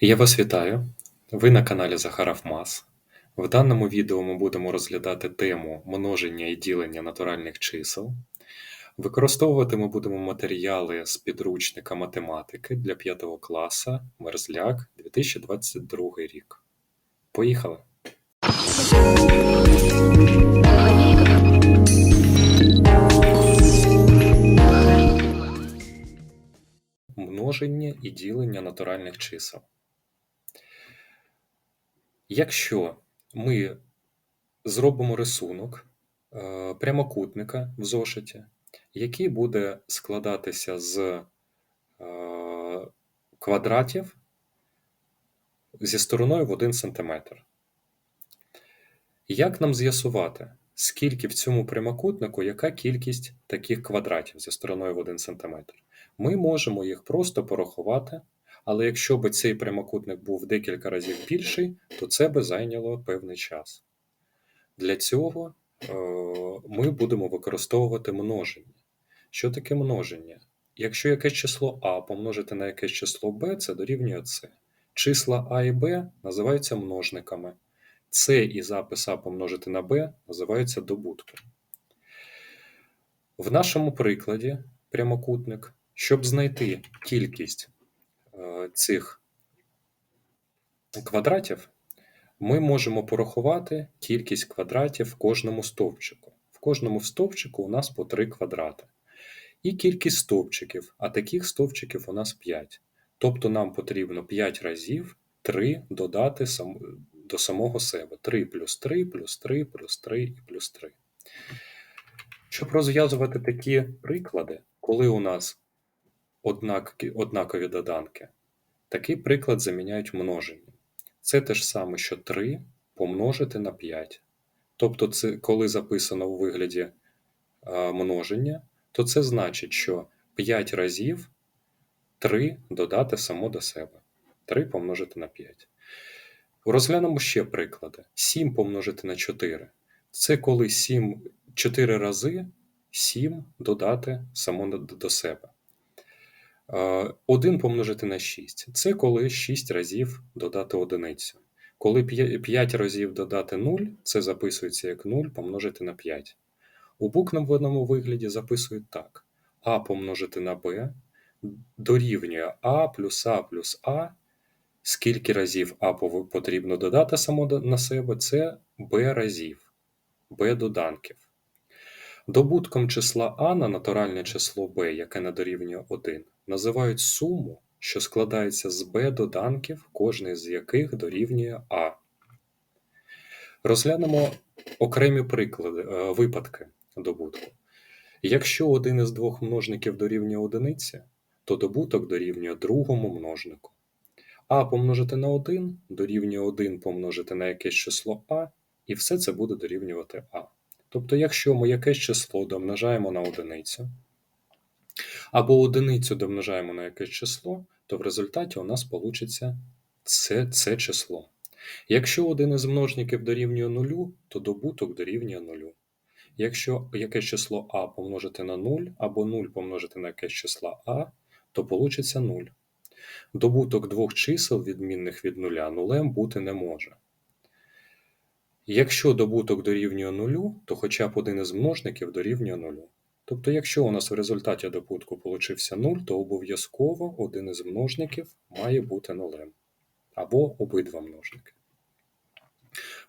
Я вас вітаю. Ви на каналі Захаров Мас. В даному відео ми будемо розглядати тему множення і ділення натуральних чисел. Використовувати ми будемо матеріали з підручника математики для 5 класу Мерзляк 2022 рік. Поїхали! Множення і ділення натуральних чисел. Якщо ми зробимо рисунок е, прямокутника в зошиті, який буде складатися з е, квадратів зі стороною в 1 см. Як нам з'ясувати, скільки в цьому прямокутнику, яка кількість таких квадратів зі стороною в 1 см? Ми можемо їх просто порахувати, але якщо б цей прямокутник був декілька разів більший, то це би зайняло певний час. Для цього е, ми будемо використовувати множення. Що таке множення? Якщо якесь число А помножити на якесь число Б, це дорівнює С. Числа А і Б називаються множниками. С і запис А помножити на Б називаються добутком. В нашому прикладі прямокутник, щоб знайти кількість цих квадратів, ми можемо порахувати кількість квадратів в кожному стовпчику. В кожному стовпчику у нас по 3 квадрати. І кількість стовпчиків, а таких стовпчиків у нас 5. Тобто нам потрібно 5 разів 3 додати до самого себе. 3 плюс 3 плюс 3 плюс 3 і плюс 3. Щоб розв'язувати такі приклади, коли у нас однакові доданки, такий приклад заміняють множенням. Це те ж саме, що 3 помножити на 5. Тобто, це, коли записано у вигляді а, множення, то це значить, що 5 разів 3 додати само до себе. 3 помножити на 5. Розглянемо ще приклади. 7 помножити на 4. Це коли 7 4 рази 7 додати само до себе. 1 помножити на 6 це коли 6 разів додати одиницю. Коли 5 разів додати 0, це записується як 0 помножити на 5. У буквеному вигляді записують так: А помножити на Б дорівнює А плюс А плюс А. Скільки разів А потрібно додати само на себе, це Б разів, Б доданків. Добутком числа А на натуральне число Б, яке не дорівнює 1, називають суму, що складається з Б доданків, кожний з яких дорівнює А. Розглянемо окремі приклади, е, випадки добутку. Якщо один із двох множників дорівнює одиниці, то добуток дорівнює другому множнику. А помножити на 1 дорівнює 1 помножити на якесь число А, і все це буде дорівнювати А. Тобто, якщо ми якесь число домножаємо на одиницю, або одиницю домножаємо на якесь число, то в результаті у нас вийде це, це число. Якщо один із множників дорівнює нулю, то добуток дорівнює нулю. Якщо якесь число А помножити на 0 або 0 помножити на якесь число А, то вийде 0. Добуток двох чисел, відмінних від нуля, нулем бути не може. Якщо добуток дорівнює нулю, то хоча б один із множників дорівнює нулю. Тобто, якщо у нас в результаті добутку получився 0, то обов'язково один із множників має бути нулем. Або обидва множники.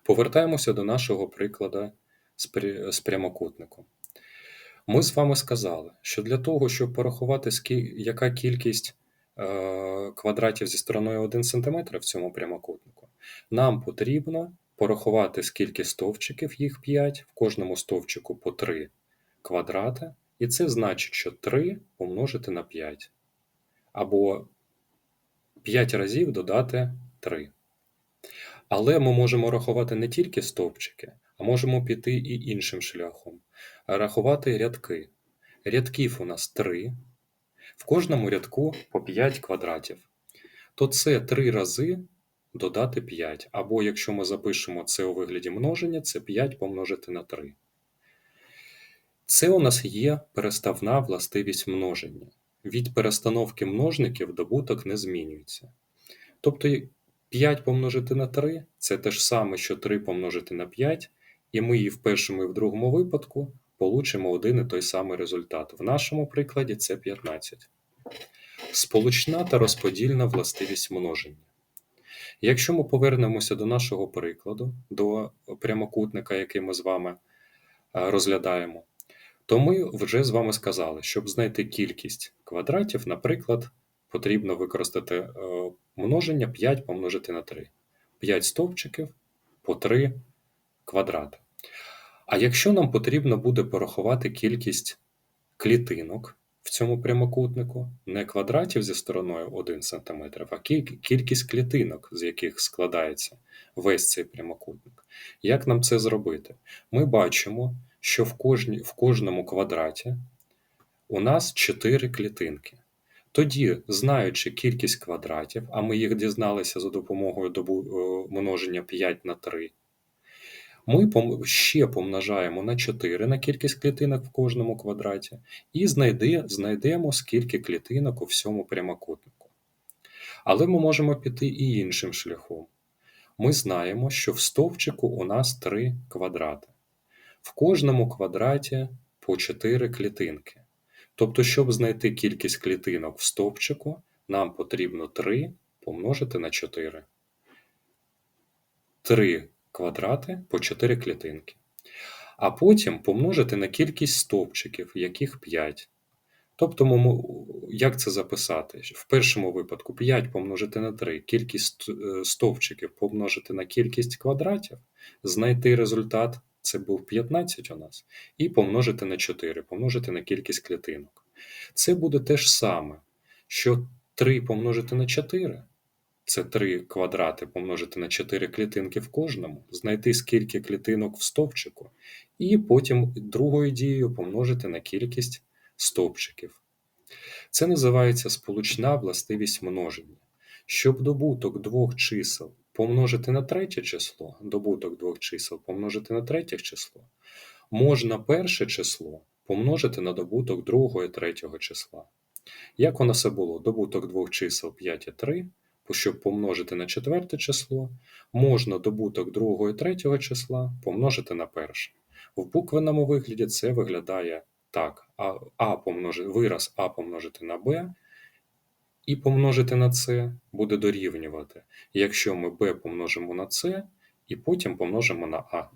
Повертаємося до нашого прикладу з прямокутником. Ми з вами сказали, що для того, щоб порахувати, яка кількість е, квадратів зі стороною 1 см в цьому прямокутнику, нам потрібно порахувати, скільки стовпчиків, їх 5, в кожному стовпчику по 3 квадрати, і це значить, що 3 помножити на 5. Або 5 разів додати 3. Але ми можемо рахувати не тільки стовпчики, а можемо піти і іншим шляхом. Рахувати рядки. Рядків у нас 3. В кожному рядку по 5 квадратів. То це 3 рази додати 5. Або якщо ми запишемо це у вигляді множення, це 5 помножити на 3. Це у нас є переставна властивість множення. Від перестановки множників добуток не змінюється. Тобто 5 помножити на 3 це те ж саме, що 3 помножити на 5, і ми і в першому, і в другому випадку получимо один і той самий результат. В нашому прикладі це 15. Сполучна та розподільна властивість множення. Якщо ми повернемося до нашого прикладу, до прямокутника, який ми з вами е, розглядаємо, то ми вже з вами сказали, щоб знайти кількість квадратів, наприклад, потрібно використати е, множення 5 помножити на 3. 5 стовпчиків по 3 квадрати. А якщо нам потрібно буде порахувати кількість клітинок в цьому прямокутнику, не квадратів зі стороною 1 см, а кількість клітинок, з яких складається весь цей прямокутник. Як нам це зробити? Ми бачимо, що в, кожні, в кожному квадраті у нас 4 клітинки. Тоді, знаючи кількість квадратів, а ми їх дізналися за допомогою е, множення 5 на 3, ми ще помножаємо на 4 на кількість клітинок в кожному квадраті, і знайде, знайдемо, скільки клітинок у всьому прямокутнику. Але ми можемо піти і іншим шляхом. Ми знаємо, що в стовпчику у нас 3 квадрати. В кожному квадраті по 4 клітинки. Тобто, щоб знайти кількість клітинок в стовпчику, нам потрібно 3 помножити на 4. 3 квадрати по 4 клітинки. А потім помножити на кількість стовпчиків, яких 5. Тобто, як це записати? В першому випадку 5 помножити на 3, кількість е, стовпчиків помножити на кількість квадратів, знайти результат це був 15 у нас, і помножити на 4, помножити на кількість клітинок. Це буде те ж саме, що 3 помножити на 4 це 3 квадрати помножити на 4 клітинки в кожному, знайти скільки клітинок в стовпчику, і потім другою дією помножити на кількість стовпчиків. Це називається сполучна властивість множення. Щоб добуток двох чисел помножити на третє число, добуток двох чисел помножити на третє число, можна перше число помножити на добуток другого і третього числа. Як у нас і було, добуток двох чисел 5 і 3, щоб помножити на четверте число, можна добуток другого і третього числа помножити на перше. В буквенному вигляді це виглядає так: а, а помножити, вираз А помножити на Б і помножити на С буде дорівнювати, якщо ми b помножимо на С і потім помножимо на А.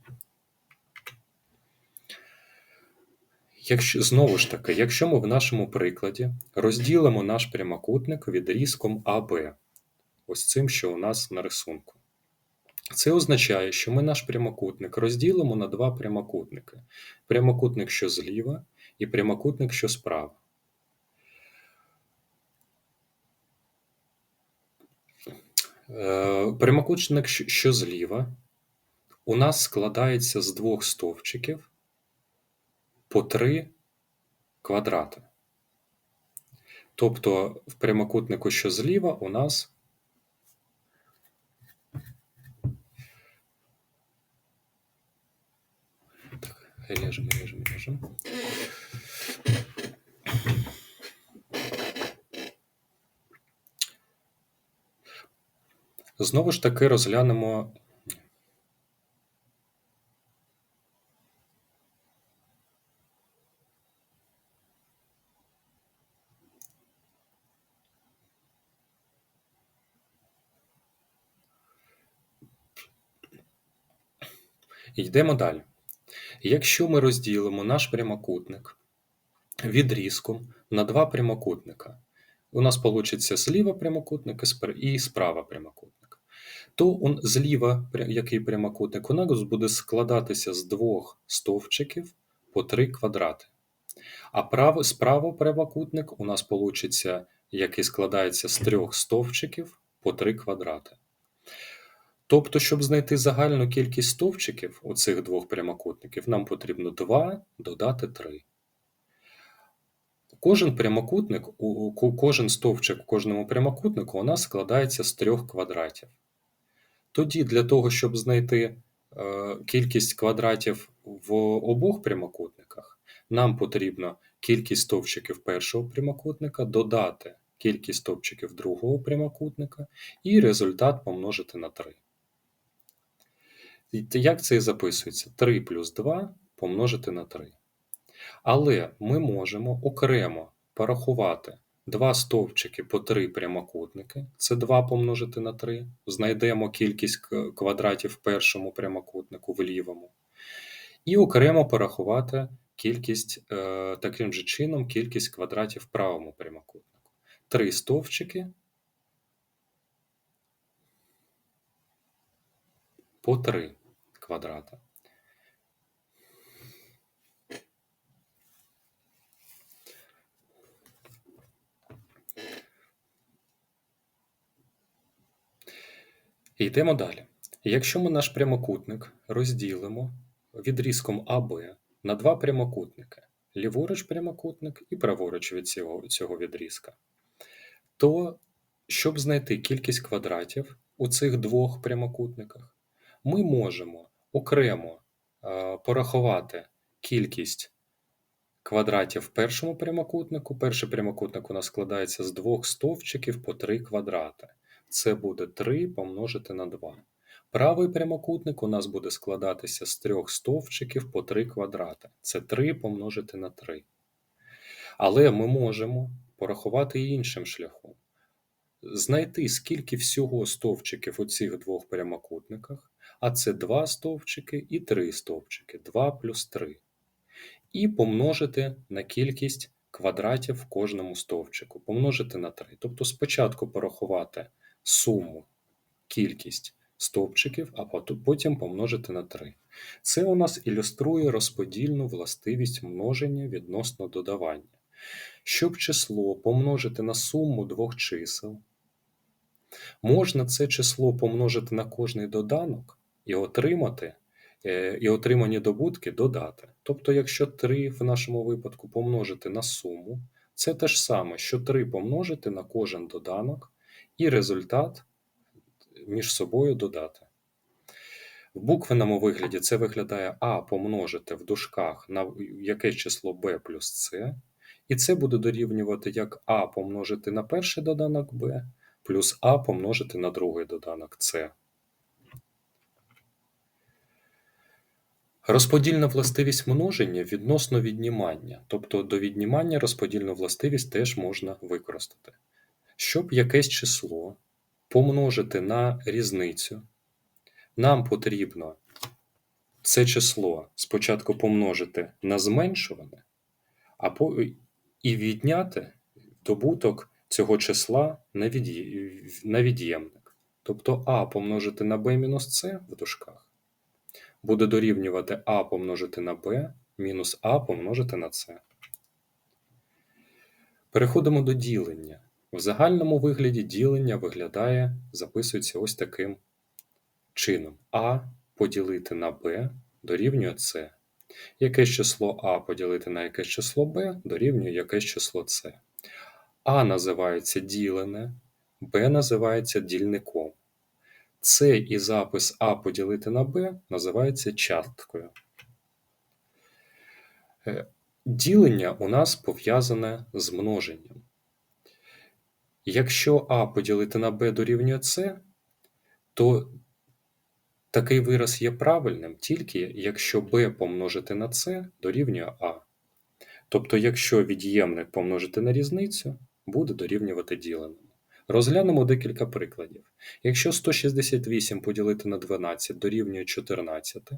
Якщо, Знову ж таки, якщо ми в нашому прикладі розділимо наш прямокутник відрізком АБ, ось цим, що у нас на рисунку. Це означає, що ми наш прямокутник розділимо на два прямокутники: прямокутник, що зліва, і прямокутник, що справа. Е, прямокутник, що зліва, у нас складається з двох стовпчиків по три квадрати. Тобто в прямокутнику, що зліва, у нас режем, режем, режем. Знову ж таки розглянемо. Йдемо далі. Якщо ми розділимо наш прямокутник відрізком на два прямокутника, у нас получиться зліва прямокутник і справа прямокутник. То зліва, який прямокутник, у нас буде складатися з двох стовпчиків по три квадрати. А право, справа прямокутник у нас получиться, який складається з трьох стовпчиків по три квадрати. Тобто, щоб знайти загальну кількість стовпчиків у цих двох прямокутників, нам потрібно 2 додати 3. Кожен прямокутник, кожен стовпчик в кожному прямокутнику у нас складається з трьох квадратів. Тоді, для того, щоб знайти е, кількість квадратів в обох прямокутниках, нам потрібно кількість стовпчиків першого прямокутника додати кількість стовпчиків другого прямокутника, і результат помножити на 3. Як це і записується? 3 плюс 2 помножити на 3. Але ми можемо окремо порахувати два стовпчики по 3 прямокутники. Це 2 помножити на 3. Знайдемо кількість квадратів в першому прямокутнику в лівому. І окремо порахувати кількість, е, таким же чином, кількість квадратів в правому прямокутнику. Три стовпчики по 3 квадрата. Йдемо далі. Якщо ми наш прямокутник розділимо відрізком АБ на два прямокутники, ліворуч прямокутник і праворуч від цього, цього відрізка, то щоб знайти кількість квадратів у цих двох прямокутниках, ми можемо окремо е, порахувати кількість квадратів в першому прямокутнику. Перший прямокутник у нас складається з двох стовпчиків по 3 квадрати. Це буде 3 помножити на 2. Правий прямокутник у нас буде складатися з трьох стовпчиків по 3 квадрати. Це 3 помножити на 3. Але ми можемо порахувати і іншим шляхом. Знайти, скільки всього стовпчиків у цих двох прямокутниках, а це 2 стовпчики і 3 стовпчики, 2 плюс 3. І помножити на кількість квадратів в кожному стовпчику, помножити на 3. Тобто спочатку порахувати суму, кількість стовпчиків, а потім помножити на 3. Це у нас ілюструє розподільну властивість множення відносно додавання. Щоб число помножити на суму двох чисел, можна це число помножити на кожний доданок і отримати, е, і отримані добутки додати. Тобто, якщо 3 в нашому випадку помножити на суму, це те ж саме, що 3 помножити на кожен доданок, і результат між собою додати. В буквенному вигляді це виглядає А помножити в дужках на якесь число b плюс c, і це буде дорівнювати як А помножити на перший доданок b плюс А помножити на другий доданок c. Розподільна властивість множення відносно віднімання, тобто до віднімання розподільну властивість теж можна використати. Щоб якесь число помножити на різницю, нам потрібно це число спочатку помножити на зменшуване, а і відняти добуток цього числа на, від'є- на від'ємник. Тобто а помножити на b мінус c в дужках буде дорівнювати а помножити на b мінус а помножити на c. Переходимо до ділення. В загальному вигляді ділення виглядає, записується ось таким чином: а поділити на b дорівнює c. Якесь число а поділити на якесь число b дорівнює якесь число c. А називається ділене, b називається дільником. Це і запис А поділити на Б називається часткою. Е, Ділення у нас пов'язане з множенням. Якщо А поділити на Б дорівнює С, то такий вираз є правильним тільки якщо Б помножити на С дорівнює А. Тобто, якщо від'ємник помножити на різницю, буде дорівнювати діленому. Розглянемо декілька прикладів. Якщо 168 поділити на 12 дорівнює 14,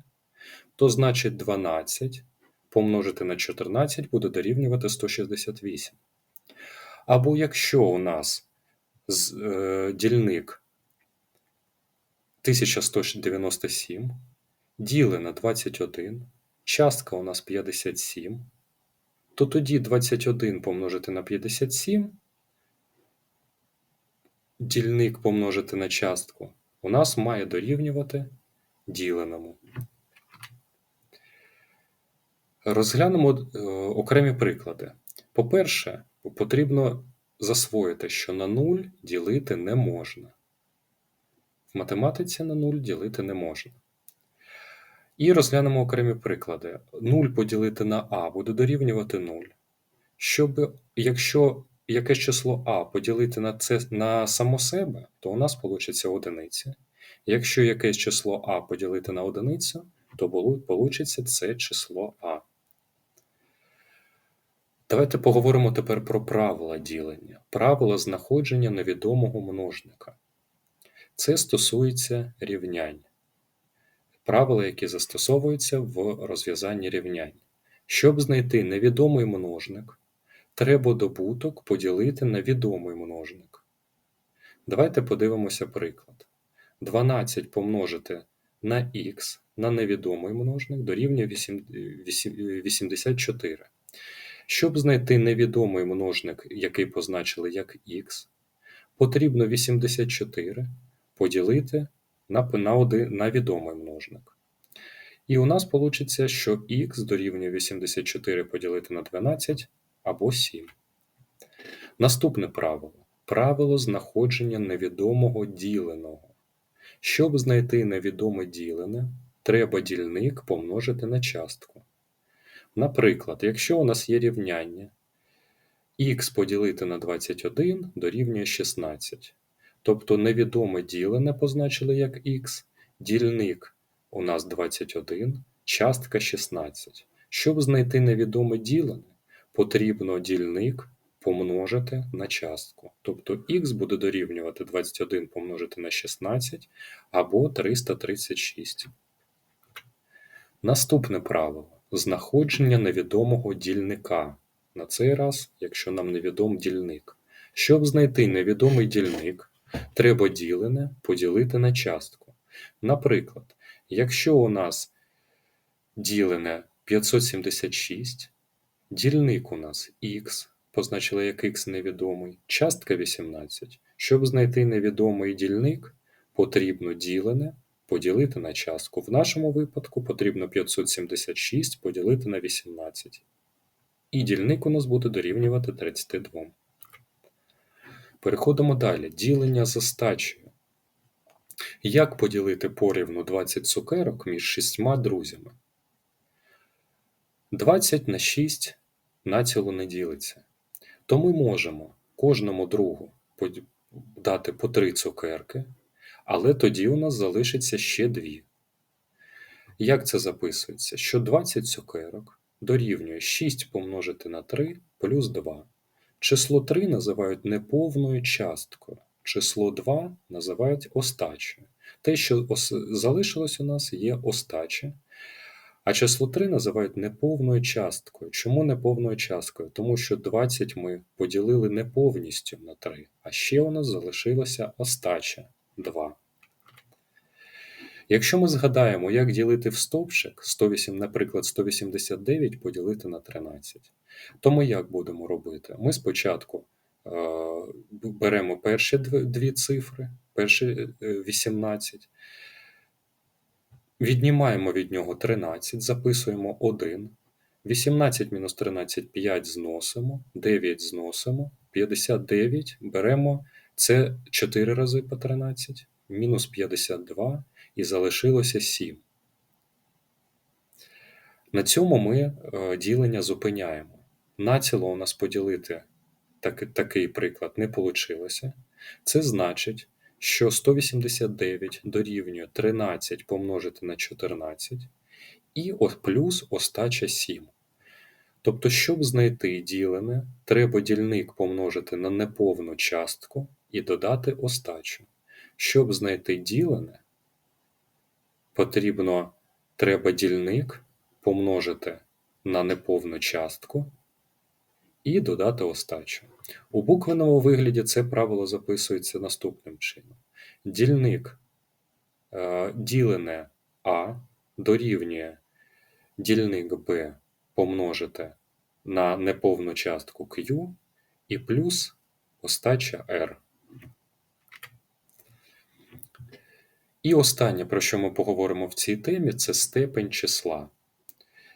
то значить 12 помножити на 14 буде дорівнювати 168. Або якщо у нас е, дільник 1197 діли на 21, частка у нас 57, то тоді 21 помножити на 57 дільник помножити на частку у нас має дорівнювати діленому. Розглянемо е, окремі приклади. По-перше, потрібно засвоїти, що на 0 ділити не можна. В математиці на 0 ділити не можна. І розглянемо окремі приклади. 0 поділити на а буде дорівнювати 0. Щоб, якщо якесь число А поділити на це на само себе, то у нас вийде одиниця. Якщо якесь число А поділити на одиницю, то вийде це число А. Давайте поговоримо тепер про правила ділення, правила знаходження невідомого множника. Це стосується рівнянь. Правила, які застосовуються в розв'язанні рівнянь. Щоб знайти невідомий множник, треба добуток поділити на відомий множник. Давайте подивимося приклад. 12 помножити на х на невідомий множник дорівнює 84. Щоб знайти невідомий множник, який позначили як х, потрібно 84 поділити на на, відомий множник. І у нас вийде, що х дорівнює 84 поділити на 12 або 7. Наступне правило правило знаходження невідомого діленого. Щоб знайти невідоме ділене, треба дільник помножити на частку. Наприклад, якщо у нас є рівняння х поділити на 21 дорівнює 16. Тобто невідоме ділене позначили як х, дільник у нас 21, частка 16. Щоб знайти невідоме ділене, потрібно дільник помножити на частку. Тобто х буде дорівнювати 21 помножити на 16 або 336. Наступне правило знаходження невідомого дільника. На цей раз, якщо нам невідом дільник. Щоб знайти невідомий дільник, треба ділене поділити на частку. Наприклад, якщо у нас ділене 576, дільник у нас х, позначили як х невідомий, частка 18. Щоб знайти невідомий дільник, потрібно ділене поділити на частку. В нашому випадку потрібно 576 поділити на 18. І дільник у нас буде дорівнювати 32. Переходимо далі. Ділення за стачею. Як поділити порівну 20 цукерок між шістьма друзями? 20 на 6 націло не ділиться. То ми можемо кожному другу дати по 3 цукерки, але тоді у нас залишиться ще дві. Як це записується? Що 20 цукерок дорівнює 6 помножити на 3 плюс 2. Число 3 називають неповною часткою, число 2 називають остачею. Те, що залишилось у нас, є остаче, а число 3 називають неповною часткою. Чому неповною часткою? Тому що 20 ми поділили не повністю на 3, а ще у нас залишилося остача 2. Якщо ми згадаємо, як ділити в стовпчик, 108, наприклад, 189 поділити на 13, то ми як будемо робити? Ми спочатку е, беремо перші дві цифри, перші 18, е, віднімаємо від нього 13, записуємо 1. 18 мінус 13 5 зносимо, 9 зносимо, 59 беремо це 4 рази по 13, мінус 52 і залишилося 7. На цьому ми е, ділення зупиняємо. Націло у нас поділити так, такий приклад не вийшло. Це значить, що 189 дорівнює 13 помножити на 14 і плюс остача 7. Тобто, щоб знайти ділене, треба дільник помножити на неповну частку і додати остачу. Щоб знайти ділене, потрібно треба дільник помножити на неповну частку і додати остачу. У буквеному вигляді це правило записується наступним чином: дільник е, ділене А дорівнює дільник Б помножити на неповну частку Q і плюс остача R. І останнє, про що ми поговоримо в цій темі, це степень числа.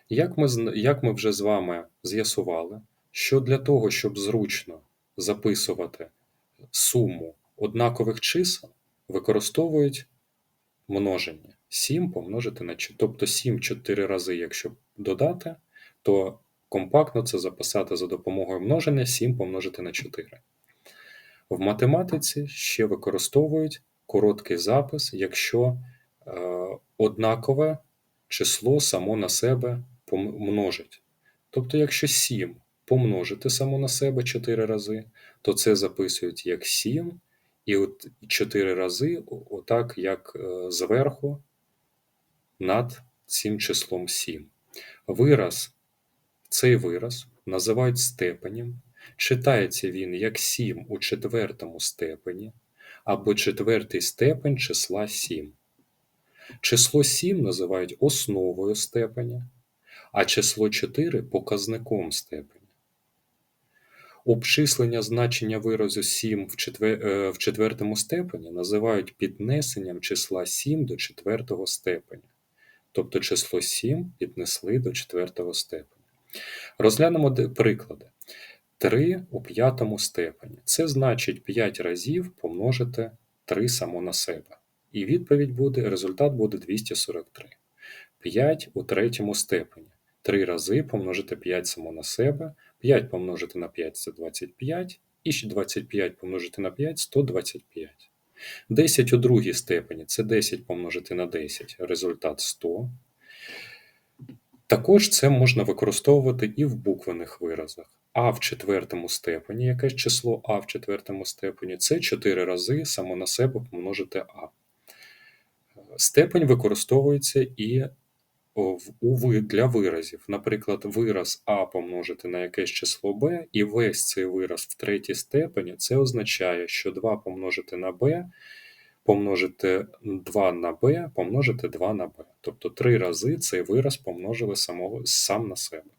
Як ми як ми вже з вами з'ясували, що для того, щоб зручно записувати суму однакових чисел, використовують множення 7 помножити на 4. Тобто 7 4 рази, якщо додати, то компактно це записати за допомогою множення 7 помножити на 4. В математиці ще використовують короткий запис, якщо е, однакове число само на себе помножить. Тобто, якщо 7 помножити само на себе 4 рази, то це записують як 7, і от 4 рази, отак, як е, зверху, над цим числом 7. Вираз, цей вираз називають степенем. Читається він як 7 у четвертому степені або четвертий степень числа 7. Число 7 називають основою степеня, а число 4 показником степеня. Обчислення значення виразу 7 в, четвер... е, в четвертому степені називають піднесенням числа 7 до четвертого степеня. Тобто число 7 піднесли до четвертого степеня. Розглянемо приклади. 3 у п'ятому степені. Це значить 5 разів помножити 3 само на себе. І відповідь буде, результат буде 243. 5 у третьому степені. 3 рази помножити 5 само на себе. 5 помножити на 5 це 25. І ще 25 помножити на 5 125. 10 у другій степені це 10 помножити на 10, результат 100. Також це можна використовувати і в буквених виразах. А в четвертому степені, якесь число А в четвертому степені, це 4 рази само на себе помножити А. Степень використовується і для виразів. Наприклад, вираз А помножити на якесь число Б, і весь цей вираз в третій степені, це означає, що 2 помножити на Б помножити 2 на b, помножити 2 на b. Тобто три рази цей вираз помножили самого, сам на себе.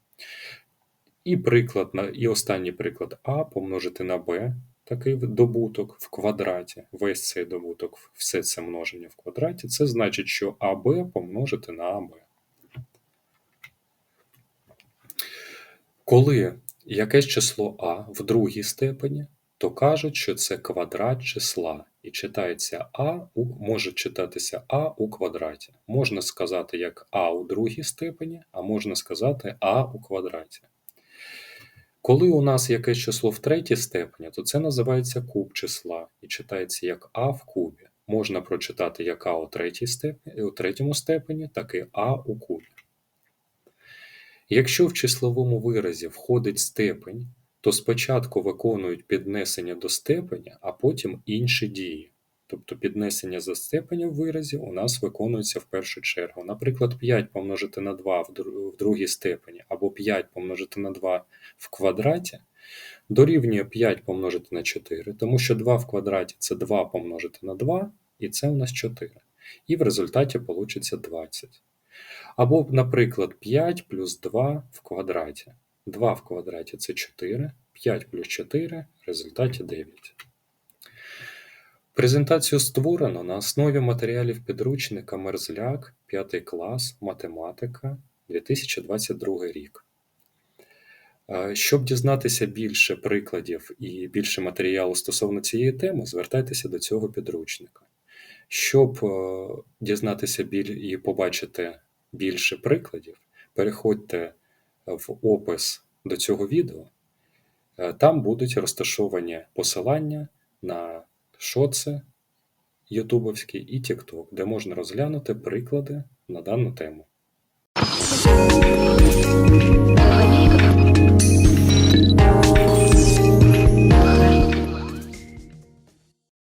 І приклад, і останній приклад а помножити на b, такий добуток в квадраті. Весь цей добуток, все це множення в квадраті, це значить, що АБ помножити на АБ. Коли якесь число А в другій степені, то кажуть, що це квадрат числа. І читається А у може читатися А у квадраті. Можна сказати як А у другій степені, а можна сказати А у квадраті. Коли у нас якесь число в третій степені, то це називається куб числа і читається як А в кубі. Можна прочитати як А у, третій степені, у третьому степені, так і А у кубі. Якщо в числовому виразі входить степень, то спочатку виконують піднесення до степеня, а потім інші дії. Тобто піднесення за степенем в виразі у нас виконується в першу чергу. Наприклад, 5 помножити на 2 в другій степені, або 5 помножити на 2 в квадраті, дорівнює 5 помножити на 4, тому що 2 в квадраті це 2 помножити на 2, і це у нас 4. І в результаті вийде 20. Або, наприклад, 5 плюс 2 в квадраті. 2 в квадраті це 4, 5 плюс 4 в результаті 9. Презентацію створено на основі матеріалів підручника Мерзляк, 5 клас, математика, 2022 рік. Е, Щоб дізнатися більше прикладів і більше матеріалу стосовно цієї теми, звертайтеся до цього підручника. Щоб е, дізнатися біль і побачити більше прикладів, переходьте в опис до цього відео. Е, Там будуть розташовані посилання на шоци ютубовський і TikTok, де можна розглянути приклади на дану тему.